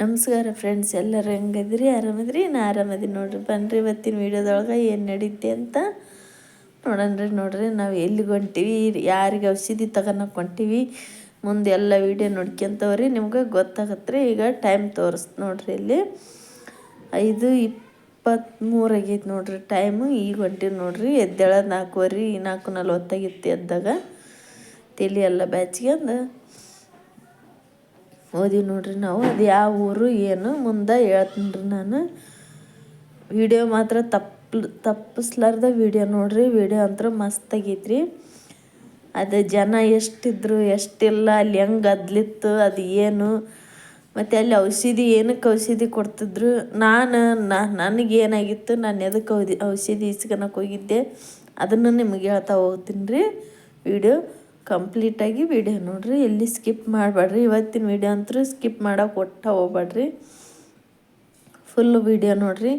ನಮಸ್ಕಾರ ಫ್ರೆಂಡ್ಸ್ ಎಲ್ಲರೂ ಹೆಂಗದ್ರಿ? ಆರಾಮದ್ರಿ? ನಾ ಆರಾಮದಿ ನೋಡ್ರಿ. ಬನ್ರಿ ಇವತ್ತಿನ ವೀಡಿಯೋದೊಳಗೆ ಏನು ನಡೀತೆ ಅಂತ ನೋಡನ್ರಿ. ನೋಡ್ರಿ, ನಾವು ಎಲ್ಲಿಗೆ ಹೊಂಟೀವಿ? ಯಾರಿಗೆ ಔಷಧಿ ತಗೊಳಕ್ಕೆ ಹೊಂಟೀವಿ? ಮುಂದೆ ಎಲ್ಲ ವೀಡಿಯೋ ನೋಡ್ಕೊಂತವ್ರಿ. ನಿಮ್ಗೆ ಗೊತ್ತಾಗತ್ರಿ? ಈಗ ಟೈಮ್ ತೋರಿಸ್, ನೋಡ್ರಿ ಇಲ್ಲಿ. ಐದು ಇಪ್ಪತ್ತ್ಮೂರು ಆಗೈತೆ ನೋಡ್ರಿ ಟೈಮು ಈಗ ಹೊಂಟೀವಿ ನೋಡ್ರಿ. ಎದ್ದೇಳೋದು ನಾಲ್ಕುವರೆ, ನಾಲ್ಕು ನಲ್ವತ್ತಾಗಿತ್ತು ಎದ್ದಾಗ. ತಲೆ ಎಲ್ಲ ಬ್ಯಾಚ್ಕೊಂಡು ಓದಿ ನೋಡ್ರಿ ನಾವು. ಅದು ಯಾವ ಊರು ಏನು ಮುಂದೆ ಹೇಳ್ತೀನಿ ರೀ ನಾನು. ವಿಡಿಯೋ ಮಾತ್ರ ತಪ್ಪ ತಪ್ಪಿಸ್ಲಾರ್ದ ವಿಡಿಯೋ ನೋಡ್ರಿ. ವಿಡಿಯೋ ಅಂತೂ ಮಸ್ತ್ ಆಗೈತ್ರಿ. ಅದು ಜನ ಎಷ್ಟಿದ್ರು, ಎಷ್ಟಿಲ್ಲ, ಅಲ್ಲಿ ಹೆಂಗೆ ಅದ್ಲಿತ್ತು, ಅದು ಏನು. ಮತ್ತು ಅಲ್ಲಿ ಔಷಧಿ ಏನಕ್ಕೆ ಔಷಧಿ ಕೊಡ್ತಿದ್ರು. ನಾನು ನನಗೇನಾಗಿತ್ತು, ನಾನು ಎದಕ್ಕೆ ಔದಿ, ಔಷಧಿ ಇಸ್ಕೊಳಕ್ಕೆ ಹೋಗಿದ್ದೆ. ಅದನ್ನು ನಿಮಗೆ ಹೇಳ್ತಾ ಹೋಗ್ತೀನಿ ರೀ ವಿಡಿಯೋ ಕಂಪ್ಲೀಟಾಗಿ ವಿಡಿಯೋ ನೋಡಿರಿ. ಎಲ್ಲಿ ಸ್ಕಿಪ್ ಮಾಡಬೇಡ್ರಿ. ಇವತ್ತಿನ ವಿಡಿಯೋ ಅಂತೂ ಸ್ಕಿಪ್ ಮಾಡೋಕೆ ಒಟ್ಟ ಹೋಗ್ಬೇಡ್ರಿ. ಫುಲ್ಲು ವಿಡಿಯೋ ನೋಡಿರಿ.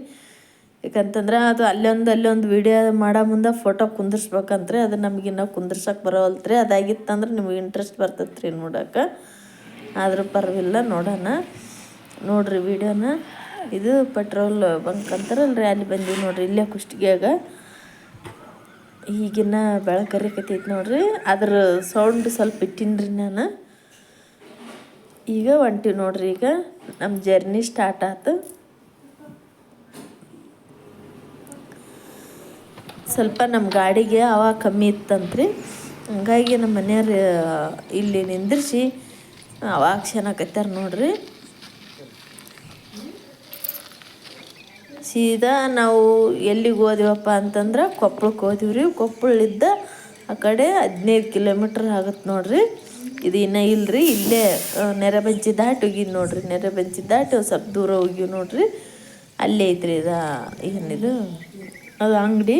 ಯಾಕಂತಂದ್ರೆ ಅದು ಅಲ್ಲೊಂದು ಅಲ್ಲೊಂದು ವಿಡಿಯೋ ಮಾಡೋ ಮುಂದೆ ಫೋಟೋ ಕುಂದಿರ್ಸ್ಬೇಕಂತ್ರಿ. ಅದು ನಮಗಿನ್ನ ಕುಂದಿರ್ಸಕ್ಕೆ ಬರೋಲ್ತ್ರಿ ಅದಾಗಿತ್ತಂದ್ರೆ ನಿಮಗೆ ಇಂಟ್ರೆಸ್ಟ್ ಬರ್ತೈತೆ ರೀ ನೋಡೋಕೆ. ಆದರೂ ಪರವಾಗಿಲ್ಲ, ನೋಡೋಣ. ನೋಡಿರಿ ವಿಡಿಯೋನ ಇದು ಪೆಟ್ರೋಲ್ ಬಂಕ್ ಅಂತಾರಲ್ರಿ, ಅಲ್ಲಿ ಬಂದೀವಿ ನೋಡಿರಿ. ಇಲ್ಲೇ ಕುಷ್ಟಿಗ್ಯಾಗ. ಈಗಿನ ಬೆಳಕರಿಕತೈತಿ ನೋಡ್ರಿ. ಅದ್ರ ಸೌಂಡ್ ಸ್ವಲ್ಪ ಇಟ್ಟಿನ್ರಿ ನಾನು. ಈಗ ಹೊಂಟಿವಿ ನೋಡ್ರಿ ಈಗ. ನಮ್ಮ ಜರ್ನಿ ಸ್ಟಾರ್ಟ್ ಆಯ್ತು ಸ್ವಲ್ಪ ನಮ್ಮ ಗಾಡಿಗೆ ಅವಾಗ ಕಮ್ಮಿ ಇತ್ತಂತ್ರಿ. ಹಂಗಾಗಿ ನಮ್ಮ ಮನೆಯವ್ರು ಇಲ್ಲಿ ನಿಂದಿರಿಸಿ ಅವಾಗ ಚೆನ್ನಾಗತ್ತಾರ ನೋಡ್ರಿ. ಸೀದಾ ನಾವು ಎಲ್ಲಿಗೆ ಹೋದಿವಪ್ಪ ಅಂತಂದ್ರೆ ಕೊಪ್ಪಳಕ್ಕೆ ಹೋದಿವಿ ರೀ. ಕೊಪ್ಪಳಿದ್ದ ಆ ಕಡೆ ಹದಿನೈದು ಕಿಲೋಮೀಟ್ರ್ ಆಗುತ್ತೆ ನೋಡ್ರಿ. ಇದು ಇನ್ನೂ ಇಲ್ಲರಿ ಇಲ್ಲೇ ನೆರೆಬಂಚಿ ದಾಟಿ ಹೋಗಿದ್ದು ನೋಡ್ರಿ. ನೆರೆಬಂಚಿ ದಾಟಿ ಸ್ವಲ್ಪ ದೂರ ಹೋಗಿವಿ ನೋಡ್ರಿ. ಅಲ್ಲೇ ಐತ್ರಿ ಇದು, ಏನಿದು, ಅದು ಅಂಗಡಿ.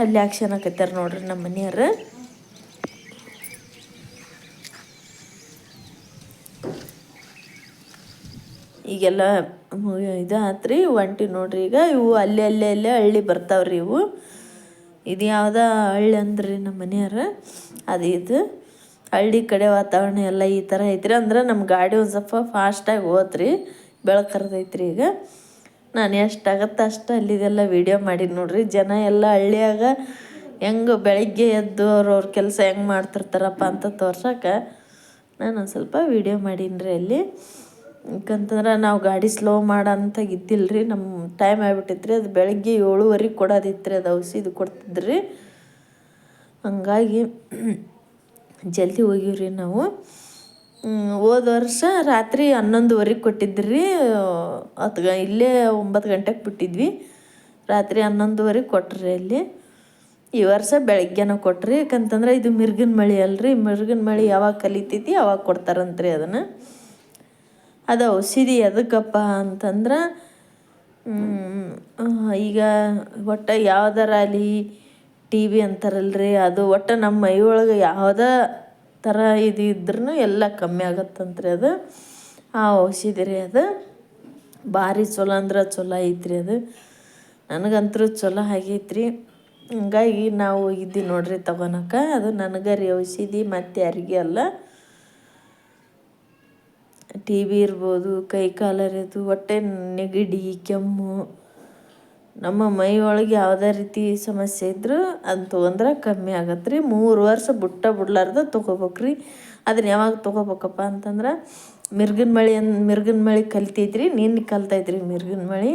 ಅಲ್ಲಿ ಆಕ್ಷನ್ ಹಾಕತ್ತಾರ ನೋಡ್ರಿ ನಮ್ಮ ಮನೆಯವ್ರು. ಈಗೆಲ್ಲ ಇದು ಆತ್ರಿ ಒಂಟಿ ನೋಡ್ರಿ ಈಗ. ಇವು ಅಲ್ಲೇ ಅಲ್ಲೇ ಅಲ್ಲೇ ಹಳ್ಳಿ ಬರ್ತಾವ್ರಿ ಇವು. ಇದು ಯಾವ್ದ ಹಳ್ಳಿ ಅಂದ್ರಿ ನಮ್ಮ ಮನೆಯವ್ರ? ಅದು ಇದು. ಹಳ್ಳಿ ಕಡೆ ವಾತಾವರಣ ಎಲ್ಲ ಈ ಥರ ಐತ್ರಿ. ಅಂದ್ರೆ ನಮ್ಮ ಗಾಡಿ ಒಂದು ಸ್ವಲ್ಪ ಫಾಸ್ಟಾಗಿ ಹೋತ್ರಿ. ಬೆಳಕರ್ದೈತ್ರಿ ಈಗ. ನಾನು ಎಷ್ಟಾಗತ್ತೆ ಅಷ್ಟು ಅಲ್ಲಿದೆಲ್ಲ ವೀಡಿಯೋ ಮಾಡಿ ನೋಡ್ರಿ. ಜನ ಎಲ್ಲ ಹಳ್ಳಿಯಾಗ ಹೆಂಗೆ ಬೆಳಗ್ಗೆ ಎದ್ದು ಅವ್ರವ್ರ ಕೆಲಸ ಹೆಂಗೆ ಮಾಡ್ತಿರ್ತಾರಪ್ಪ ಅಂತ ತೋರ್ಸಕ್ಕೆ ನಾನು ಒಂದು ಸ್ವಲ್ಪ ವೀಡಿಯೋ ಮಾಡೀನಿ ರೀ ಅಲ್ಲಿ. ಯಾಕಂತಂದ್ರೆ ನಾವು ಗಾಡಿ ಸ್ಲೋ ಮಾಡಂತ ಇದ್ದಿಲ್ಲ ರೀ ನಮ್ಮ ಟೈಮ್ ಆಗ್ಬಿಟ್ಟಿತ್ತು ರೀ ಅದು ಬೆಳಗ್ಗೆ ಏಳುವರೆಗೆ ಕೊಡೋದಿತ್ತು ರೀ ಅದು ಔಷಧಿ ಕೊಡ್ತಿದ್ರಿ. ಹಂಗಾಗಿ ಜಲ್ದಿ ಹೋಗಿವ್ರಿ ನಾವು. ಹೋದ ವರ್ಷ ರಾತ್ರಿ ಹನ್ನೊಂದುವರೆಗೆ ಕೊಟ್ಟಿದ್ರಿ. ಹತ್ತು ಗ, ಇಲ್ಲೇ ಒಂಬತ್ತು ಗಂಟೆಗೆ ಬಿಟ್ಟಿದ್ವಿ. ರಾತ್ರಿ ಹನ್ನೊಂದುವರೆಗೆ ಕೊಟ್ರಿ ಅಲ್ಲಿ. ಈ ವರ್ಷ ಬೆಳಗ್ಗೆನ ಕೊಟ್ರಿ. ಯಾಕಂತಂದ್ರೆ ಇದು ಮಿರ್ಗಿನ ಮಳೆ ಅಲ್ರಿ. ಮಿರ್ಗಿನ ಮಳೆ ಯಾವಾಗ ಕಲಿತೈತಿ, ಅವಾಗ ಕೊಡ್ತಾರಂತ್ರಿ ಅದನ್ನು. ಅದು ಔಷಧಿ ಎದಕ್ಕಪ್ಪ ಅಂತಂದ್ರೆ ಈಗ ಒಟ್ಟು ಯಾವ್ದಾರ ಅಲ್ಲಿ ಟಿ ವಿ ಅಂತಾರಲ್ರಿ, ಅದು ಒಟ್ಟು ನಮ್ಮ ಮೈ ಒಳಗೆ ಯಾವುದೇ ಥರ ಇದು ಇದ್ರೂ ಎಲ್ಲ ಕಮ್ಮಿ ಆಗತ್ತಂತ್ರಿ ಅದು. ಆ ಔಷಧಿ ರೀ ಅದು. ಭಾರಿ ಚಲೋ ಅಂದ್ರೆ ಚಲೋ ಐತ್ರಿ ಅದು. ನನಗಂತೂ ಚಲೋ ಆಗೈತ್ರಿ. ಹಂಗಾಗಿ ನಾವು ಹೋಗಿದ್ವಿ ನೋಡ್ರಿ ತಗೊಳಕ ಅದು ನನಗೆ ರೀ ಔಷಧಿ ಮತ್ತು ಯಾರಿಗೆ ಅಲ್ಲ. ಟಿ ಬಿ ಇರ್ಬೋದು, ಕೈ ಕಾಲರಿದು ಹೊಟ್ಟೆ ನೆಗಡಿ, ಕೆಮ್ಮು. ನಮ್ಮ ಮೈ ಒಳಗೆ ಯಾವುದೇ ರೀತಿ ಸಮಸ್ಯೆ ಇದ್ದರೂ ಅದು ತೊಗೊಂಡ್ರೆ ಕಮ್ಮಿ ಆಗತ್ತೆ ರೀ. ಮೂರು ವರ್ಷ ಬುಟ್ಟ ಬಿಡ್ಲಾರ್ದ ತೊಗೋಬೇಕ್ರಿ ಅದನ್ನ ಯಾವಾಗ ತೊಗೋಬೇಕಪ್ಪ ಅಂತಂದ್ರೆ, ಮಿರ್ಗಿನ ಮಳಿ ಅನ್ ಮಿರ್ಗಿನ ಮಳಿ ಕಲ್ತೈತ್ರಿ ನಿನ್ನೆ ಕಲ್ತೈತ್ರಿ ಮಿರ್ಗಿನ ಮಳಿ.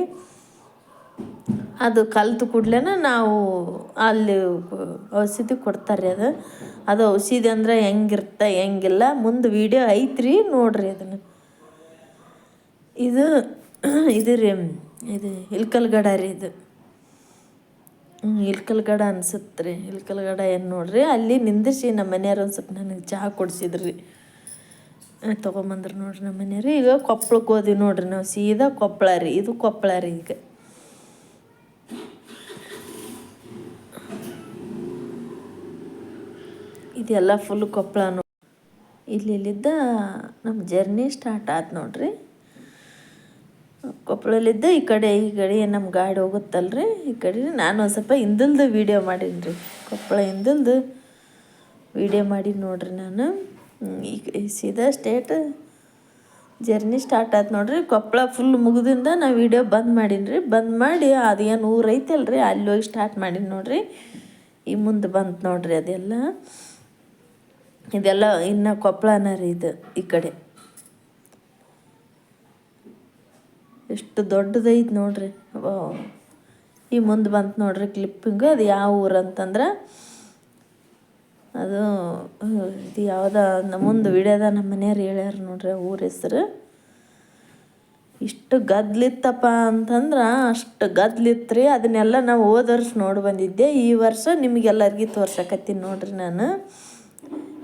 ಅದು ಕಲ್ತು ಕೂಡ್ಲೇ ನಾವು ಅಲ್ಲಿ ಔಷಧಿ ಕೊಡ್ತಾರೆ ಅದು. ಅದು ಔಷಧಿ ಅಂದ್ರೆ ಹೆಂಗಿರ್ತ, ಹೆಂಗಿಲ್ಲ. ಮುಂದೆ ವೀಡಿಯೋ ಐತ್ರಿ ನೋಡ್ರಿ ಅದನ್ನು. ಇದು ಇದು ರೀ, ಇದು ಇಲ್ಕಲ್ಗಡ ರೀ ಇದು. ಹ್ಞೂ ಇಲ್ಕಲ್ಗಡ ಅನ್ಸುತ್ತೆ ರೀ. ಇಲ್ಕಲ್ಗಡ ಏನು ನೋಡ್ರಿ, ಅಲ್ಲಿ ನಿಂದಿಸಿ ನಮ್ಮ ಮನೆಯವ್ರು ಒಂದು ಸ್ವಲ್ಪ ನನಗೆ ಚಹಾ ಕೊಡಿಸಿದ್ರಿ ತೊಗೊಂಬಂದ್ರು ನೋಡ್ರಿ ನಮ್ಮ ಮನೆಯವ್ರು. ಈಗ ಕೊಪ್ಪಳಕ್ಕೆ ಹೋದ್ವಿ ನೋಡ್ರಿ ನಾವು, ಸೀದಾ ಕೊಪ್ಪಳ ರೀ. ಇದು ಕೊಪ್ಪಳ ರೀ ಈಗ. ಇದೆಲ್ಲ ಫುಲ್ ಕೊಪ್ಪಳ ನೋಡಿ ಇಲ್ಲಿಲ್ಲಿದ್ದ ನಮ್ಮ ಜರ್ನಿ ಸ್ಟಾರ್ಟ್ ಆಯ್ತು ನೋಡ್ರಿ. ಕೊಪ್ಪಳಲ್ಲಿದ್ದ ಈ ಕಡೆ ಈ ಕಡೆ ನಮ್ಮ ಗಾಡಿ ಹೋಗುತ್ತಲ್ರಿ? ಈ ಕಡೆ ನಾನು ಒಂದು ಸ್ವಲ್ಪ ಹಿಂದಲ್ದು ವೀಡಿಯೋ ಮಾಡೀನಿ ರೀ ಕೊಪ್ಪಳ ಹಿಂದಲ್ದು ವೀಡಿಯೋ ಮಾಡಿ ನೋಡ್ರಿ ನಾನು. ಈಗ ಸೀದಾ ಸ್ಟೇಟ್ ಜರ್ನಿ ಸ್ಟಾರ್ಟ್ ಆಯ್ತು ನೋಡ್ರಿ. ಕೊಪ್ಪಳ ಫುಲ್ ಮುಗಿದಿಂದ ನಾ ವಿಡಿಯೋ ಬಂದ್ ಮಾಡೀನಿ ರೀ ಬಂದ್ ಮಾಡಿ ಅದೇನು ಊರು ಐತಲ್ರಿ? ಅಲ್ಲಿ ಹೋಗಿ ಸ್ಟಾರ್ಟ್ ಮಾಡೀನಿ ನೋಡ್ರಿ. ಈ ಮುಂದೆ ಬಂತು ನೋಡ್ರಿ ಅದೆಲ್ಲ. ಇದೆಲ್ಲ ಇನ್ನು ಕೊಪ್ಪಳನ ರೀ ಇದು ಈ ಕಡೆ. ಎಷ್ಟು ದೊಡ್ಡದೈತೆ ನೋಡ್ರಿ. ಈ ಮುಂದೆ ಬಂತು ನೋಡ್ರಿ ಕ್ಲಿಪ್ಪಿಂಗ್ ಅದು ಯಾವ ಊರು ಅಂತಂದ್ರೆ. ಅದು, ಇದು ಯಾವುದ ಮುಂದೆ ವಿಡಿಯೋದ ನಮ್ಮ ಮನೆಯವ್ರು ಹೇಳ್ಯಾರ ನೋಡ್ರಿ ಊರ ಹೆಸರು. ಇಷ್ಟು ಗದ್ಲಿತ್ತಪ್ಪ ಅಂತಂದ್ರೆ ಅಷ್ಟು ಗದ್ಲಿತ್ತು ರೀ ಅದನ್ನೆಲ್ಲ ನಾವು ಹೋದ ವರ್ಷ ನೋಡಿ ಬಂದಿದ್ದೆ. ಈ ವರ್ಷ ನಿಮಗೆಲ್ಲರಿಗೂ ತೋರ್ಸಕತ್ತೀನಿ ನೋಡ್ರಿ ನಾನು.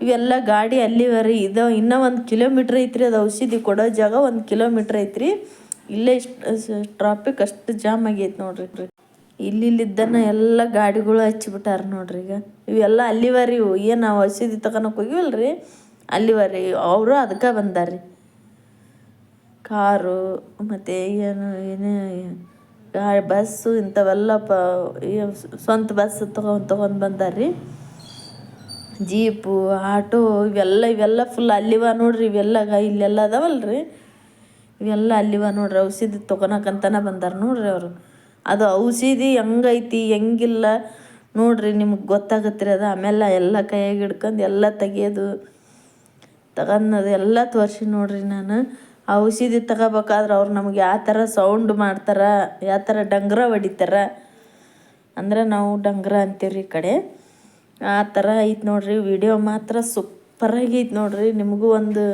ಇವೆಲ್ಲ ಗಾಡಿ ಅಲ್ಲಿವರೆ ಇದು, ಇನ್ನೂ ಒಂದು ಕಿಲೋಮೀಟ್ರ್ ಐತ್ರಿ. ಅದು ಔಷಧಿ ಕೊಡೋ ಜಾಗ ಒಂದು ಕಿಲೋಮೀಟ್ರ್ ಐತ್ರಿ. ಇಲ್ಲೇ ಇಷ್ಟು ಟ್ರಾಫಿಕ್ ಅಷ್ಟು ಜಾಮ್ ಆಗೈತೆ ನೋಡ್ರಿ. ಇಲ್ಲಿಲ್ಲಿದ್ದನ ಎಲ್ಲ ಗಾಡಿಗಳು ಹಚ್ಚಿಬಿಟ್ಟಾರ ನೋಡ್ರಿ ಈಗ. ಇವೆಲ್ಲ ಅಲ್ಲಿವರಿ ಇವು ಏನು ನಾವು ಔಷಧಿ ತಗೊಳಕ್ ಹೋಗಿವಲ್ರಿ? ಅಲ್ಲಿವರಿ, ಅವರು ಅದಕ್ಕೆ ಬಂದಾರ್ರಿ. ಕಾರು, ಮತ್ತು ಏನು, ಏನೇ ಗಾ ಬಸ್ಸು ಇಂಥವೆಲ್ಲ ಪ ಸ್ವಂತ ಬಸ್ ತೊಗೊಂಡು ತೊಗೊಂಡು ಬಂದಾರ್ರಿ. ಜೀಪು, ಆಟೋ, ಇವೆಲ್ಲ ಇವೆಲ್ಲ ಫುಲ್ ಅಲ್ಲಿವ ನೋಡ್ರಿ, ಇವೆಲ್ಲ ಇಲ್ಲೆಲ್ಲ ಅದಾವಲ್ರಿ. ಇವೆಲ್ಲ ಅಲ್ಲಿವ ನೋಡ್ರಿ, ಔಷಧಿ ತೊಗೊಳಕಂತನ ಬಂದಾರ ನೋಡ್ರಿ ಅವರು. ಅದು ಔಷಧಿ ಹೆಂಗೈತಿ, ಹೆಂಗಿಲ್ಲ ನೋಡ್ರಿ ನಿಮ್ಗೆ ರೀ ಅದು. ಆಮೇಲೆ ಎಲ್ಲ ಕೈಯಾಗ ಹಿಡ್ಕೊಂಡು ಎಲ್ಲ ತೆಗಿಯೋದು ತಗೊಂಡದು ಎಲ್ಲ ತೋರಿಸಿ ನೋಡ್ರಿ ನಾನು. ಆ ಔಷಧಿ ತಗೋಬೇಕಾದ್ರೆ ಅವ್ರು ನಮ್ಗೆ ಯಾವ ಥರ ಸೌಂಡ್ ಮಾಡ್ತಾರೆ, ಯಾವ ಥರ ಡಂಗ್ರ ಹೊಡಿತಾರೆ. ಅಂದ್ರೆ ನಾವು ಡಂಗ್ರ ಅಂತೀವ್ರಿ ಈ ಕಡೆ. ಆ ಥರ ಐತೆ ನೋಡ್ರಿ, ವಿಡಿಯೋ ಮಾತ್ರ ಸೂಪರಾಗಿ ಐತೆ ನೋಡ್ರಿ. ನಿಮಗೂ ಒಂದು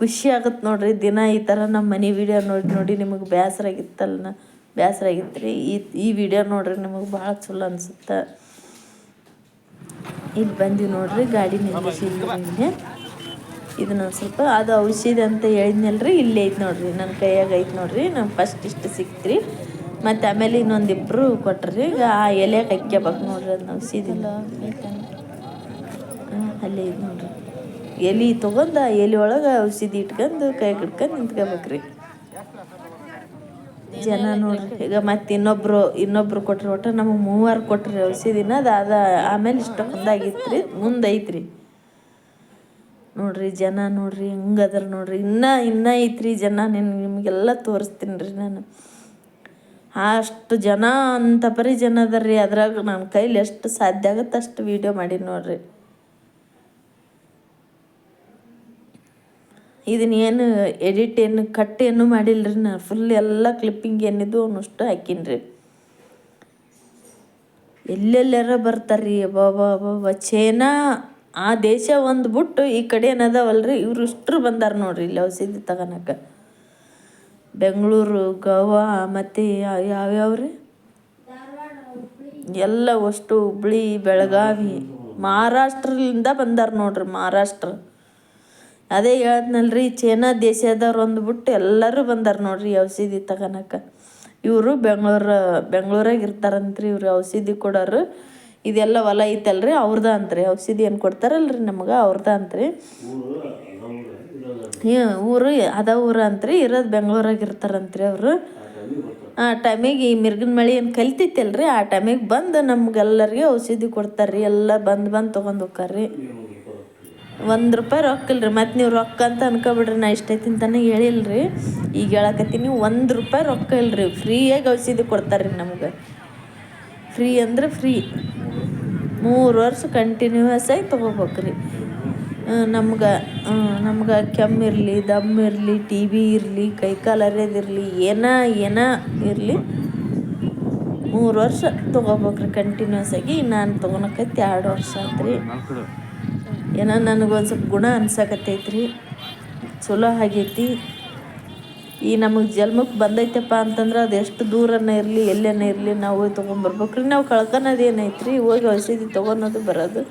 ಖುಷಿ ಆಗತ್ತೆ ನೋಡ್ರಿ. ದಿನ ಈ ಥರ ನಮ್ಮ ಮನೆ ವಿಡಿಯೋ ನೋಡಿ ನೋಡಿ ನಿಮಗೆ ಬೇಸರ ಆಗಿತ್ತಲ್ಲ ಬೇಸರ ಆಗಿತ್ತು ರೀ ಈ ಈ ವೀಡಿಯೋ ನೋಡ್ರಿ ನಿಮಗೆ ಭಾಳ ಚಲೋ ಅನಿಸುತ್ತೆ. ಇಲ್ಲಿ ಬಂದೀವಿ ನೋಡ್ರಿ, ಗಾಡಿ ನಿಲ್ಲಿಸಿದ್ವಿ ಇದನ್ನ ಸ್ವಲ್ಪ ಅದು ಔಷಧಿ ಅಂತ ಹೇಳಿದ್ನಲ್ರಿ, ಇಲ್ಲೇ ಐತೆ ನೋಡ್ರಿ. ನನ್ನ ಕೈಯಾಗ ಐತೆ ನೋಡ್ರಿ. ನಂಗೆ ಫಸ್ಟ್ ಇಷ್ಟು ಸಿಕ್ತ್ರಿ. ಮತ್ತು ಆಮೇಲೆ ಇನ್ನೊಂದಿಬ್ಬರು ಕೊಟ್ರಿ. ಈಗ ಆ ಎಲೆಗೆ ಹಾಕ್ಯಬೇಕು ನೋಡ್ರಿ ಅದನ್ನ ಔಷಧಿ. ಅಲ್ಲೇ ಐತೆ ನೋಡ್ರಿ. ಎಲೆ ತೊಗೊಂಡು ಎಲೆ ಒಳಗೆ ಔಷಧಿ ಇಟ್ಕೊಂಡು ಕೈ ಹಿಡ್ಕೊಂಡು ನಿಂತ್ಕೋಬೇಕ್ರಿ. ಜನ ನೋಡ್ರಿ, ಈಗ ಮತ್ತೆ ಇನ್ನೊಬ್ರು ಇನ್ನೊಬ್ರು ಕೊಟ್ರಿ ಒಟ್ಟು ನಮಗೆ ಮೂವರು ಕೊಟ್ರಿ ಔಷಧಿನ ಅದು ಅದ ಆಮೇಲೆ ಇಷ್ಟೊಂದಾಗಿತ್ತು ರೀ ಮುಂದೆ ಐತ್ರಿ ನೋಡ್ರಿ ಜನ ನೋಡ್ರಿ ಅದರ ನೋಡ್ರಿ, ಇನ್ನೂ ಇನ್ನೂ ಐತ್ರಿ ಜನ ನಿನ್, ನಿಮಗೆಲ್ಲ ತೋರಿಸ್ತೀನಿ ರೀ ನಾನು. ಅಷ್ಟು ಜನ ಅಂತ ಪರಿ ಜನ ಅದಾರ ರೀ ಅದ್ರಾಗ ನನ್ನ ಕೈಲಿ ಎಷ್ಟು ಸಾಧ್ಯ ಆಗುತ್ತೆ ಅಷ್ಟು ವೀಡಿಯೋ ಮಾಡೀನಿ ನೋಡ್ರಿ. ಇದನ್ನ ಏನು ಎಡಿಟ್ ಏನು ಕಟ್ ಏನು ಮಾಡಿಲ್ಲ ರೀ ನಾನು ಫುಲ್ ಎಲ್ಲ ಕ್ಲಿಪ್ಪಿಂಗ್ ಏನಿದ್ದು ಅವನಷ್ಟು ಹಾಕೀನಿ ರೀ ಎಲ್ಲೆಲ್ಲಾರ ಬರ್ತಾರ್ರಿ ಬಾಬಾ ಬಾಬಾ ಚೇನಾ ಆ ದೇಶ ಒಂದು ಬಿಟ್ಟು ಈ ಕಡೆ ಏನದಾವಲ್ರಿ? ಇವರು ಇಷ್ಟರು ಬಂದಾರ ನೋಡ್ರಿ ಇಲ್ಲಿ ಔಷಧಿ ತಗೋನಕ ಬೆಂಗಳೂರು, ಗೋವಾ, ಮತ್ತು ಯಾವ್ಯಾವ ರೀ ಎಲ್ಲ ಅಷ್ಟು ಹುಬ್ಳಿ, ಬೆಳಗಾವಿ ಮಹಾರಾಷ್ಟ್ರದಿಂದ ಬಂದಾರ ನೋಡ್ರಿ ಮಹಾರಾಷ್ಟ್ರ. ಅದೇ ಹೇಳ್ದ್ನಲ್ರಿ, ಚೀನಾ ದೇಶದವ್ರು ಅಂದ್ಬಿಟ್ಟು ಎಲ್ಲರೂ ಬಂದಾರ ನೋಡ್ರಿ ಔಷಧಿ ತಗೊಳಕ ಇವರು ಬೆಂಗಳೂರು, ಬೆಂಗಳೂರಾಗ ಇರ್ತಾರಂತ್ರಿ ಇವರು ಔಷಧಿ ಕೊಡೋರು. ಇದೆಲ್ಲ ಹೊಲ ಐತಲ್ರಿ, ಅವ್ರದ ಅಂತ್ರಿ. ಔಷಧಿ ಏನು ಕೊಡ್ತಾರಲ್ರಿ ನಮ್ಗೆ, ಅವ್ರದ ಅಂತ್ರಿ. ಊರು ಅದ ಊರು ಅಂತ್ರಿ, ಇರೋದು ಬೆಂಗಳೂರಾಗ ಇರ್ತಾರಂತ್ರಿ ಅವರು. ಆ ಟೈಮಿಗೆ ಈ ಮಿರ್ಗನ ಮಳೆ ಏನು ಕಲ್ತಿತ್ತಲ್ರಿ, ಆ ಟೈಮಿಗೆ ಬಂದು ನಮ್ಗೆಲ್ಲರಿಗೆ ಔಷಧಿ ಕೊಡ್ತಾರ್ರಿ, ಎಲ್ಲ ಬಂದು ಬಂದು ತೊಗೊಂಡು ಹೋಗ್ತಾರ್ರಿ ಒಂದು ರೂಪಾಯಿ ರೊಕ್ಕ ಇಲ್ರಿ, ಮತ್ತು ನೀವು ರೊಕ್ಕ ಅಂತ ಅನ್ಕೊಬಿಡ್ರಿ, ನಾ ಇಷ್ಟೈತಿ ಅಂತಾನೆ ಹೇಳಿಲ್ರಿ. ಈಗ ಹೇಳಕತ್ತೀನಿ, ಒಂದು ರೂಪಾಯಿ ರೊಕ್ಕ ಇಲ್ರಿ, ಫ್ರೀಯಾಗಿ ಔಷಧಿ ಕೊಡ್ತಾರ್ರಿ ನಮ್ಗೆ. ಫ್ರೀ ಅಂದ್ರೆ ಫ್ರೀ. ಮೂರು ವರ್ಷ ಕಂಟಿನ್ಯೂಸ್ ಆಗಿ ತೊಗೋಬೇಕ್ರಿ. ನಮ್ಗೆ ನಮ್ಗೆ ಕೆಮ್ಮಿರಲಿ ದಮ್ ಇರಲಿ ಟಿ ಬಿ ಇರಲಿ ಕೈಕಾಲು ಹರಿಯೋದಿರಲಿ ಏನ ಏನ ಇರಲಿ, ಮೂರು ವರ್ಷ ತೊಗೋಬೇಕ್ರಿ ಕಂಟಿನ್ಯೂಸ್ ಆಗಿ. ನಾನು ತೊಗೊಳಕೈತಿ ಎರಡು ವರ್ಷ ಆತ್ರಿ. ಏನೋ ನನಗೊಂದು ಸ್ವಲ್ಪ ಗುಣ ಅನ್ಸಕತ್ತೈತ್ರಿ. ಚಲೋ ಆಗೈತಿ. ಈ ನಮಗೆ ಜನ್ಮಕ್ಕೆ ಬಂದೈತಪ್ಪ ಅಂತಂದ್ರೆ ಅದು ಎಷ್ಟು ದೂರನ ಇರಲಿ, ಎಲ್ಲೇನ ಇರಲಿ ನಾವು ಹೋಗಿ ತೊಗೊಂಬರ್ಬೇಕ್ರಿ ನಾವು ಕಳ್ಕೊಳೋದು ರೀ ಹೋಗಿ ಔಷಧಿ ತೊಗೊಳೋದು ಬರೋದು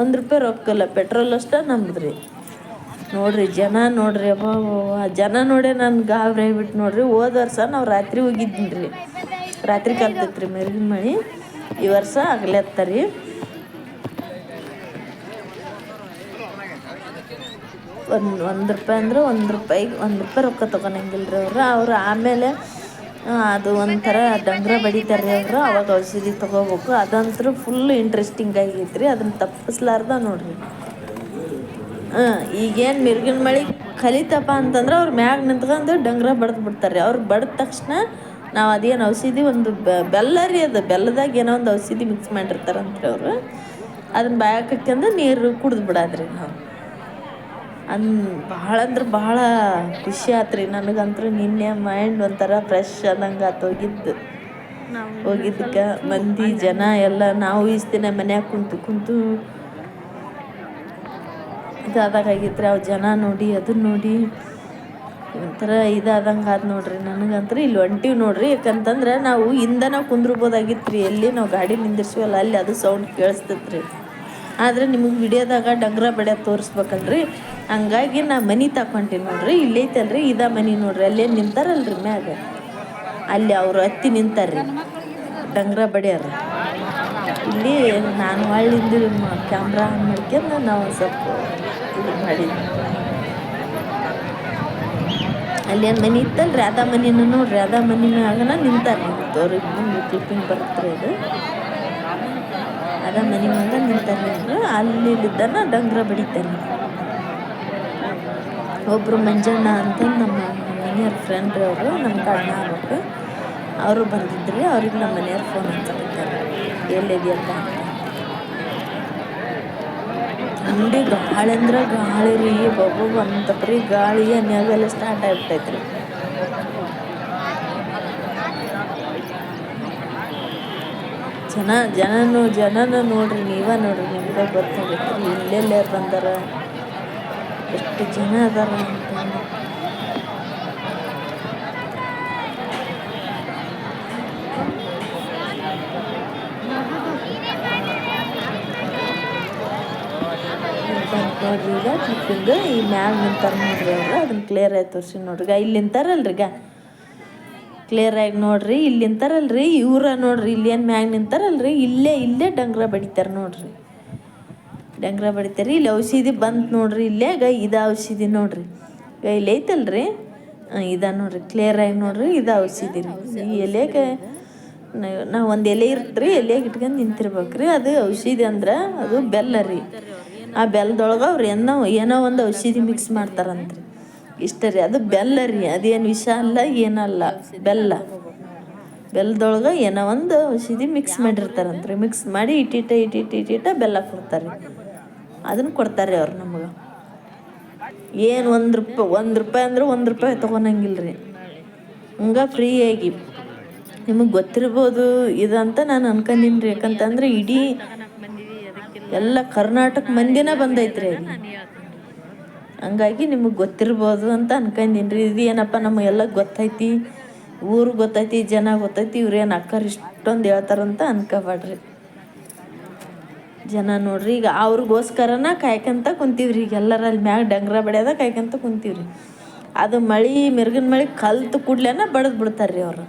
ಒಂದು ರೂಪಾಯಿ ರೊಕ್ಕಲ್ಲ, ಪೆಟ್ರೋಲ್ ಅಷ್ಟೇ ನಮ್ದು ನೋಡಿರಿ ಜನ ನೋಡಿರಿ ಅಬ್ಬಾ ಜನ ನೋಡೇ ನಾನು ಗಾಬರಿ ಆಗ್ಬಿಟ್ಟು ನೋಡಿರಿ, ಹೋದ ವರ್ಷ ನಾವು ರಾತ್ರಿ ಹೋಗಿದ್ದೀನಿ ರೀ ರಾತ್ರಿ ಕಲ್ತೈತ್ರಿ ಮೆರುಗಿನ ಮಳೆ, ಈ ವರ್ಷ ಆಗ್ಲತ್ತರಿ. ಒಂದು ಒಂದು ರೂಪಾಯಿ ಅಂದ್ರೆ ಒಂದು ರೂಪಾಯಿ ಒಂದು ರೂಪಾಯಿ ರೊಕ್ಕ ತೊಗೊಳಂಗಿಲ್ಲ ರೀ ಅವರು. ಅವ್ರು ಆಮೇಲೆ ಅದು ಒಂಥರ ಡಂಗ್ರ ಬಡಿತಾರೆ ರೀ ಅವರು. ಅವಾಗ ಔಷಧಿ ತೊಗೋಬೇಕು. ಅದಂತೂ ಫುಲ್ ಇಂಟ್ರೆಸ್ಟಿಂಗ್ ಆಗೈತೆ ರೀ ಅದನ್ನ ತಪ್ಪಿಸ್ಲಾರ್ದ ನೋಡ್ರಿ. ಹಾಂ ಈಗೇನು ಮಿರ್ಗಿನ ಮಳೆ ಕಲಿತಪ್ಪ ಅಂತಂದ್ರೆ ಅವ್ರು ಮ್ಯಾಗ ನಿಂತ್ಕೊಂಡು ಡಂಗ್ರ ಬಡ್ದು ಬಿಡ್ತಾರೆ ಅವ್ರು ಬಡ್ದ ತಕ್ಷಣ ನಾವು ಅದೇನು ಔಷಧಿ ಒಂದು ಬೆಲ್ಲ ರೀ ಅದು. ಬೆಲ್ಲದಾಗ ಏನೋ ಒಂದು ಔಷಧಿ ಮಿಕ್ಸ್ ಮಾಡಿರ್ತಾರಂತ್ರಿ ಅವರು. ಅದನ್ನ ಬಾಯಕ್ಕೆ ಅಂದ್ರೆ ನೀರು ಕುಡ್ದು ಬಿಡಾದ್ರಿ ನಾವು. ಅನ್ ಭಾಳ ಅಂದ್ರೆ ಭಾಳ ಖುಷಿ ಆತ್ರಿ. ನನಗಂತೂ ನಿನ್ನೆ ಮೈಂಡ್ ಒಂಥರ ಫ್ರೆಶ್ ಆದಂಗೆ ಆತು ಹೋಗಿದ್ದು. ಹೋಗಿದ್ದಕ್ಕೆ ಮಂದಿ ಜನ ಎಲ್ಲ ನಾವು ಇಷ್ಟು ದಿನ ಮನ್ಯಾಗ ಕುಂತು ಕುಂತು ಇದಾದಾಗಿದ್ರೆ ಅವು ಜನ ನೋಡಿ ಅದನ್ನ ನೋಡಿ ಒಂಥರ ಇದಾದಂಗೆ ಆದ್ ನೋಡ್ರಿ. ನನಗಂತ್ರ ಇಲ್ಲಿ ಹೊಂಟಿವಿ ನೋಡ್ರಿ. ಯಾಕಂತಂದ್ರೆ ನಾವು ಹಿಂದನ ಕುಂದ್ರಬೋದಾಗಿತ್ತು ರೀ ಎಲ್ಲಿ ನಾವು ಗಾಡಿ ನಿಂದಿರ್ಸಿವಲ್ಲ, ಅಲ್ಲಿ ಅದು ಸೌಂಡ್ ಕೇಳಿಸ್ತೈತ್ರಿ. ಆದರೆ ನಿಮಗೆ ವಿಡಿಯೋದಾಗ ಡಂಗ್ರ ಬಡ್ಯ ತೋರಿಸ್ಬೇಕಲ್ರಿ. ಹಂಗಾಗಿ ನಾ ಮನೆ ತಗೊಂತೀನಿ ನೋಡ್ರಿ. ಇಲ್ಲಿ ರೀ ಇದ ಮನೆ ನೋಡ್ರಿ. ಅಲ್ಲೇ ನಿಂತಾರಲ್ರಿ ಮ್ಯಾಗ? ಅಲ್ಲಿ ಅವರು ಹತ್ತಿ ನಿಂತಾರ್ರಿ. ಡಂಗ್ರ ಬಡಿಯಾರ ಇಲ್ಲಿ ನಾನು ಹಳ್ಳಿಂದ ಕ್ಯಾಮ್ರಾ ಆನ್ ಮಾಡ್ಕೊಂಡು ನಾವು ಸ್ವಲ್ಪ ಇದು ಮಾಡಿದ್ವಿ. ಏನು ಮನೆ ಇತ್ತಲ್ಲ ಅದ ಮನಿನ ನೋಡ್ರಿ. ಅದ ಮನಿ ಮ್ಯಾಗನ ನಿಂತಾರ ಅವ್ರಿಗೆ ಮುಂದೆ ಕ್ಲಿಪ್ಪಿಂಗ್ ಬರುತ್ತೆ ಇದು ರಾಧಾ ಮನೆ ಮುಂದೆ ನಿಂತಾರೆ ಇಲ್ಲಿದ್ದನ ಡಂಗ್ರ ಬಡಿತಾರೆ. ಒಬ್ಬರು ಮಂಜಣ್ಣ ಅಂತ ನಮ್ಮ ಮನೆಯವ್ರ ಫ್ರೆಂಡ್ ಅವರು, ನಮ್ಮ ಕಣ್ಣ ಆಗ್ಬೇಕು ಅವರು ಬಂದಿದ್ರಿ, ಅವ್ರಿಗೆ ನಮ್ಮ ಮನೆಯವ್ರ ಫೋನ್ ಹಚ್ಚಿರ್ತಾರೆ ಎಲ್ಲಿದೆಯಪ್ಪ ಅಂತ ಅಂಗಡಿ ಗಾಳಿ ಅಂದ್ರೆ ಗಾಳಿ ರೀ, ಬಬ್ಬು ಅಂತ ಗಾಳಿ ಅನ್ಯಾಗೆಲ್ಲ ಸ್ಟಾರ್ಟ್ ಆಗ್ಬಿಟ್ಟೈತ್ರಿ. ಜನ, ಜನನು, ಜನನ ನೋಡ್ರಿ, ನೀವ ನೋಡ್ರಿ, ನಿಮ್ಗೆ ಗೊತ್ತಾಗೈತ್ರಿ ಎಲ್ಲೆಲ್ಲೇ ಬಂದಾರ. ಎಷ್ಟು ಜನ ಅದಾರ ಅಂತ. ನೋಡ್ರಿ ಈಗ ಚಿಕ್ಕಿಂದು ಈ ಮ್ಯಾಲ ನಿಂತಾರ ನೋಡ್ರಿ ಅವ್ರು. ಅದನ್ನ ಕ್ಲಿಯರ್ ಆಯ್ತು ತೋರಿಸಿ ನೋಡ್ರಿ. ಇಲ್ಲಿ ನಿಂತಾರಲ್ರಿ ಈಗ ಕ್ಲಿಯರ್ ಆಗಿ ನೋಡ್ರಿ, ಇಲ್ಲಿ ನಿಂತಾರಲ್ರಿ, ಇವ್ರ ನೋಡ್ರಿ, ಇಲ್ಲಿ ಏನು ಮ್ಯಾಗ ನಿಂತಾರಲ್ರಿ, ಇಲ್ಲೇ ಇಲ್ಲೇ ಡಂಗ್ರ ಬಡಿತಾರೆ ನೋಡ್ರಿ. ಡಂಗ್ರ ಬಡಿತಾರೆ, ಇಲ್ಲಿ ಔಷಧಿ ಬಂತು ನೋಡ್ರಿ, ಇಲ್ಲೇ ಈಗ ಇದು ಔಷಧಿ ನೋಡ್ರಿ. ಈಗ ಇಲ್ಲಿ ಐತಲ್ರಿ? ಇದ ನೋಡ್ರಿ ಕ್ಲಿಯರ್ ಆಗಿ ನೋಡ್ರಿ, ಇದು ಔಷಧಿ ರೀ ಈ ಎಲೆಗೆ ನಾವು ಒಂದು ಎಲೆ ಇರ್ತೀರಿ, ಎಲೆಗೆ ಇಟ್ಕೊಂಡು ನಿಂತಿರ್ಬೇಕ್ರಿ, ಅದು ಔಷಧಿ ಅಂದ್ರೆ ಅದು ಬೆಲ್ಲ ರೀ. ಆ ಬೆಲ್ಲದೊಳಗೆ ಅವ್ರು ಏನೋ ಏನೋ ಒಂದು ಔಷಧಿ ಮಿಕ್ಸ್ ಮಾಡ್ತಾರಂತ್ರಿ. ಇಷ್ಟ ರೀ ಅದು ಬೆಲ್ಲ ರೀ, ಅದೇನು ವಿಷ ಅಲ್ಲ, ಏನಲ್ಲ. ಬೆಲ್ಲ. ಬೆಲ್ಲದೊಳಗೆ ಏನೋ ಒಂದು ಔಷಧಿ ಮಿಕ್ಸ್ ಮಾಡಿರ್ತಾರಂತ್ರಿ. ಮಿಕ್ಸ್ ಮಾಡಿ ಇಟ್ಟಿಟ್ಟ ಇಟ್ಟಿಟ್ಟ ಇಟ್ಟಿಟ್ಟ ಬೆಲ್ಲ ಕೊಡ್ತಾರೆ ಅದನ್ನು ಕೊಡ್ತಾರೆ ಅವ್ರು ನಮಗೆ. ಏನು ಒಂದು ರೂಪಾಯಿ ಒಂದು ರೂಪಾಯಿ ಅಂದ್ರೆ ಒಂದು ರೂಪಾಯಿ ತೊಗೊಳಂಗಿಲ್ಲ ರೀ ಹಂಗೆ ಫ್ರೀಯಾಗಿ ನಿಮಗೆ ಗೊತ್ತಿರ್ಬೋದು ಇದಂತ ನಾನು ಅನ್ಕೊಂಡಿನಿ ರೀ ಯಾಕಂತಂದ್ರೆ ಇಡೀ ಎಲ್ಲ ಕರ್ನಾಟಕ ಮಂದಿನ ಬಂದೈತ್ರಿ ಹಂಗಾಗಿ ನಿಮಗೆ ಗೊತ್ತಿರ್ಬೋದು ಅಂತ ಅನ್ಕೊಂಡೀನಿ ರೀ ಇದು ಏನಪ್ಪ ನಮಗೆಲ್ಲ ಗೊತ್ತೈತಿ, ಊರು ಗೊತ್ತೈತಿ, ಜನ ಗೊತ್ತೈತಿ ಇವ್ರೇನು ಅಕ್ಕರ್ ಇಷ್ಟೊಂದು ಹೇಳ್ತಾರಂತ ಅನ್ಕೋಬೇಡ್ರಿ. ಜನ ನೋಡ್ರಿ, ಈಗ ಅವ್ರಿಗೋಸ್ಕರನ ಕಾಯ್ಕೊಂತ ಕುಂತೀವ್ರಿ. ಈಗ ಎಲ್ಲರ ಅಲ್ಲಿ ಮ್ಯಾಗ ಡಂಗ್ರ ಬಡಿಯೋದ ಕಾಯ್ಕೊಂತ ಕುಂತೀವ್ರಿ. ಅದು ಮಳೆ, ಮಿರ್ಗಿನ ಮಳೆ ಕಲ್ತು ಕೂಡ್ಲೇನ ಬಡ್ದು ಬಿಡ್ತಾರ್ರಿ ಅವರು.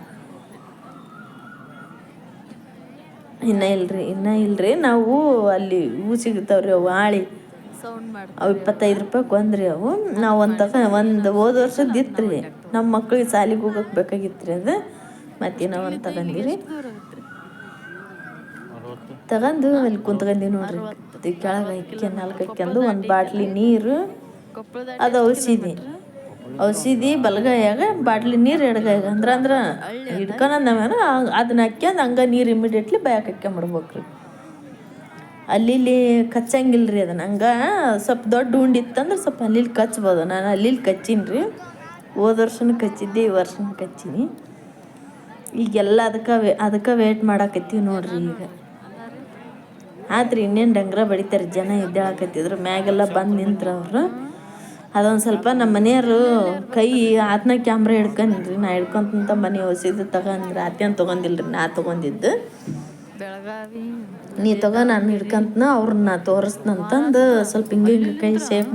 ಇನ್ನ ಇಲ್ರಿ ಇನ್ನ ಇಲ್ರಿ. ನಾವು ಅಲ್ಲಿ ಹೂ ಸಿಗ್ತಾವ್ರಿ ಅವು ಆಳಿ ಅವು ಇಪ್ಪತ್ತೈದು ರೂಪಾಯಿ ಒಂದ್ರಿ ಅವು. ನಾವು ಒಂದು ತಕ ಒಂದು ಹೋದ ವರ್ಷದ ಇತ್ತು ರೀ ನಮ್ಮ ಮಕ್ಳಿಗೆ ಸಾಲಿಗೆ ಹೋಗಕ್ಕೆ ಬೇಕಾಗಿತ್ತು ರೀ ಅದು. ಮತ್ತೆ ನಾವು ಒಂದು ತಗೊಂಡಿರಿ ತಗೊಂಡು ಅಲ್ಲಿ ಕುಂತ್ಕೊಂಡೀವಿ ನೋಡ್ರಿ. ಕೆಳಗೆ ಇಕ್ಕಿ ನಾಲ್ಕು ಇಕ್ಕೊಂಡು ಒಂದು ಬಾಟ್ಲಿ ನೀರು ಅದು ಔಷಧಿ. ಔಷಧಿ ಬಲಗಾಯಾಗ ಬಾಟ್ಲಿ ನೀರು ಎಡಗೈಯಾಗ. ಅಂದ್ರ ಅಂದ್ರೆ ಹಿಡ್ಕೊಂಡ್ ಅದನ್ನ ಹಾಕ್ಯಂದು ಹಂಗ ನೀರು ಇಮಿಡಿಯೇಟ್ಲಿ ಬಾಯಾಗ ಹಾಕ್ಯಂಬಿಡ್ಬೇಕ್ರಿ ರೀ ಅಲ್ಲಿ ಕಚ್ಚಂಗಿಲ್ಲ ರೀ ಅದನ್ನ. ಹಂಗೆ ಸ್ವಲ್ಪ ದೊಡ್ಡ ಉಂಡೆ ಇತ್ತಂದ್ರೆ ಸ್ವಲ್ಪ ಅಲ್ಲಿ ಕಚ್ಬೋದು. ನಾನು ಅಲ್ಲಿ ಕಚ್ಚೀನಿ ರೀ ಹೋದ ವರ್ಷನೂ ಕಚ್ಚಿದ್ದೆ, ಈ ವರ್ಷನೂ ಕಚ್ಚೀನಿ. ಈಗೆಲ್ಲ ಅದಕ್ಕೆ ವೇ, ಅದಕ್ಕೆ ವೇಟ್ ಮಾಡಾಕತ್ತೀವಿ ನೋಡ್ರಿ ಈಗ. ಆದ್ರೆ ಇನ್ನೇನು ಡಂಗ್ರ ಬಡಿತಾರೆ. ಜನ ಎದ್ದೇಳಕತ್ತಿದ್ರು. ಮ್ಯಾಗೆಲ್ಲ ಬಂದು ನಿಂತ್ರ ಅವರು. ಅದೊಂದು ಸ್ವಲ್ಪ ನಮ್ಮ ಮನೆಯವರು ಕೈ ಆತ್ನ ಕ್ಯಾಮ್ರಾ ಹಿಡ್ಕೊಂಡ್ರಿ ನಾ ಹಿಡ್ಕೊಂತ ಮನೆ ಹೊಸಿದ್ದು ತಗೊಂಡ್ರಿ ಆತೇನು ರೀ ನಾ ತೊಗೊಂಡಿದ್ದು ಬೆಳಗಾವಿ. ನೀ ತಗೋ, ನಾನು ಹಿಡ್ಕಂತನ ಅವ್ರನ್ನ ತೋರಿಸ್ನಂತಂದು ಸ್ವಲ್ಪ ಹಿಂಗೆ ಹಿಂಗೆ ಕೈ ಸೇಫ್